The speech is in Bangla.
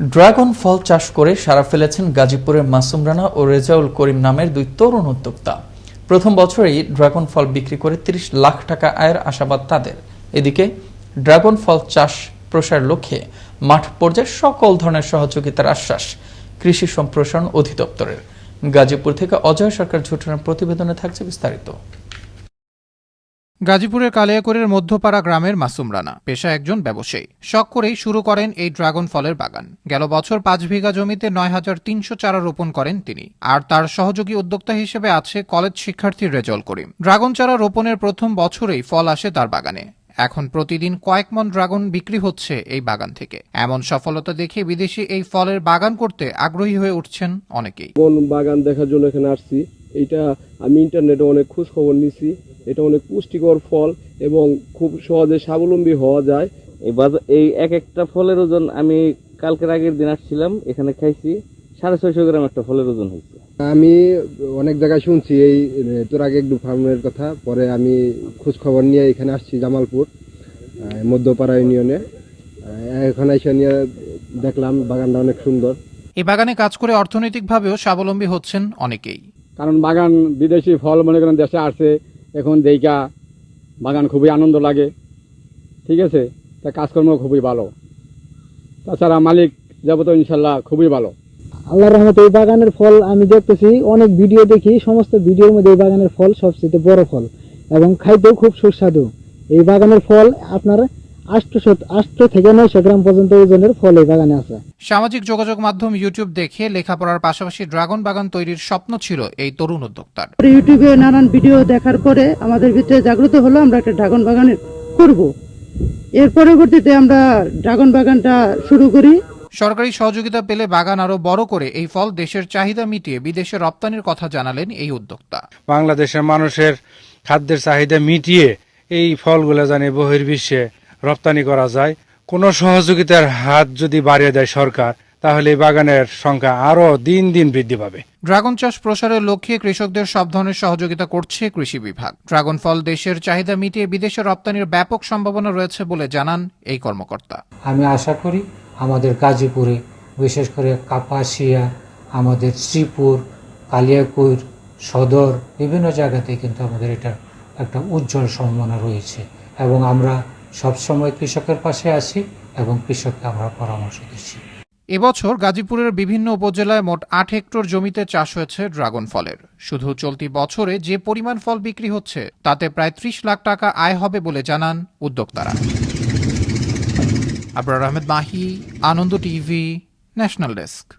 ড্রাগন ফল চাষ করে সারা ফেলেছেন গাজীপুরের মাসুম রানা ও রেজাউল করিম নামের দুই তরুণ উদ্যোক্তা। প্রথম বছরেই ড্রাগন ফল বিক্রি করে তিরিশ লাখ টাকা আয়ের আশাবাদ তাদের। এদিকে ড্রাগন ফল চাষ প্রসার লক্ষ্যে মাঠ পর্যায়ে সকল ধরনের সহযোগিতার আশ্বাস কৃষি সম্প্রসারণ অধিদপ্তরের। গাজীপুর থেকে অজয় সরকার ঝুটনের প্রতিবেদনে থাকছে বিস্তারিত। গাজীপুরের কালিয়াকৈরের মধ্যপাড়া গ্রামের মাসুম রানা পেশা একজন ব্যবসায়ী। শখ করেই শুরু করেন এই ড্রাগন ফলের বাগান। গেল বছর পাঁচ বিঘা জমিতে নয় হাজার তিনশো চারা রোপণ করেন তিনি। আর তার সহযোগী উদ্যোক্তা হিসেবে আছে কলেজ শিক্ষার্থী রেজল করিম। ড্রাগন চারা রোপণের প্রথম বছরেই ফল আসে তার বাগানে। এখন প্রতিদিন কয়েক মন ড্রাগন বিক্রি হচ্ছে এই বাগান থেকে। এমন সফলতা দেখে বিদেশি এই ফলের বাগান করতে আগ্রহী হয়ে উঠছেন অনেকেই। বাগান দেখার জন্য এখানে আসছি? এইটা আমি ইন্টারনেটে অনেক খোঁজ খবর নিছি। এটা অনেক পুষ্টিকর ফল এবং খুব সহজে স্বাবলম্বী হওয়া যায়। এই বাজার এই এক একটা ফলের ওজন আমি কালকের আগের দিন আসছিলাম এখানে খাইছি সাড়ে ছয়শো গ্রাম একটা ফলের ওজন হয়েছে। আমি অনেক জায়গায় শুনছি এই তোর আগে একটু ফার্মের কথা পরে আমি খোঁজ খবর নিয়ে এখানে আসছি জামালপুর মধ্যপাড়া ইউনিয়নে। এখানে এসে নিয়ে দেখলাম বাগানটা অনেক সুন্দর। এই বাগানে কাজ করে অর্থনৈতিকভাবেও স্বাবলম্বী হচ্ছেন অনেকেই। কারণ বাগান, বিদেশি ফল মনে করেন দেশে আসে, এখন দেইকা বাগান খুবই আনন্দ লাগে। ঠিক আছে? তা কাজকর্ম খুবই ভালো। তাছাড়া মালিক যাবত ইনশাল্লাহ খুবই ভালো। আল্লাহর রহমতে এই বাগানের ফল আমি দেখতেছি, অনেক ভিডিও দেখি, সমস্ত ভিডিওর মধ্যে এই বাগানের ফল সবচেয়ে বড় ফল এবং খাইতেও খুব সুস্বাদু। এই বাগানের ফল আপনার আটশো আটশো থেকে নয়শো গ্রাম পর্যন্ত ওজনের ফল এই বাগানে আছে। সামাজিক যোগাযোগ মাধ্যম ইউটিউব দেখে লেখাপড়ার পাশাপাশি ড্রাগন বাগান তৈরির স্বপ্ন ছিল এই তরুণ উদ্যোক্তার। ইউটিউবে নানান ভিডিও দেখার পরে আমাদের ভিতরে জাগ্রত হলো আমরা একটা ড্রাগন বাগান করব। এর পরবর্তীতে আমরা ড্রাগন বাগানটা শুরু করি। সরকারি সহযোগিতা পেলে বাগান আরও বড় করে এই ফল দেশের চাহিদা মিটিয়ে বিদেশে রপ্তানির কথা জানালেন এই উদ্যোক্তা। বাংলাদেশের মানুষের খাদ্যের চাহিদা মিটিয়ে এই ফলগুলো জানে বহির্বিশ্বে রপ্তানি করা যায়। কোনো সহযোগিতার হাত যদি বাড়িয়ে দেয় সরকার তাহলে বাগানের সংখ্যা আরও দিন দিন বৃদ্ধি পাবে। ড্রাগন চাষ প্রসারের লক্ষ্যে কৃষকদের সব ধরনের সহযোগিতা করছে কৃষি বিভাগ। ড্রাগন ফল দেশের চাহিদা মিটিয়ে বিদেশে রপ্তানির ব্যাপক সম্ভাবনা রয়েছে বলে জানান এই কর্মকর্তা। আমি আশা করি আমাদের গাজীপুরে বিশেষ করে কাপাসিয়া আমাদের শ্রীপুর কালিয়াকুর সদর বিভিন্ন জায়গাতে কিন্তু আমাদের এটা একটা উজ্জ্বল সম্ভাবনা রয়েছে। এবং আমরা সবসময় কৃষকের পাশে আছি এবং কৃষককে আমরা পরামর্শ দিচ্ছি। এবছর গাজীপুরের বিভিন্ন উপজেলায় মোট আট হেক্টর জমিতে চাষ হয়েছে ড্রাগন ফলের। শুধু চলতি বছরে যে পরিমাণ ফল বিক্রি হচ্ছে, তাতে প্রায় ত্রিশ লাখ টাকা আয় হবে বলে জানান উদ্যোক্তারা। Abrar Ahmed Mahi, Ananda TV, national desk.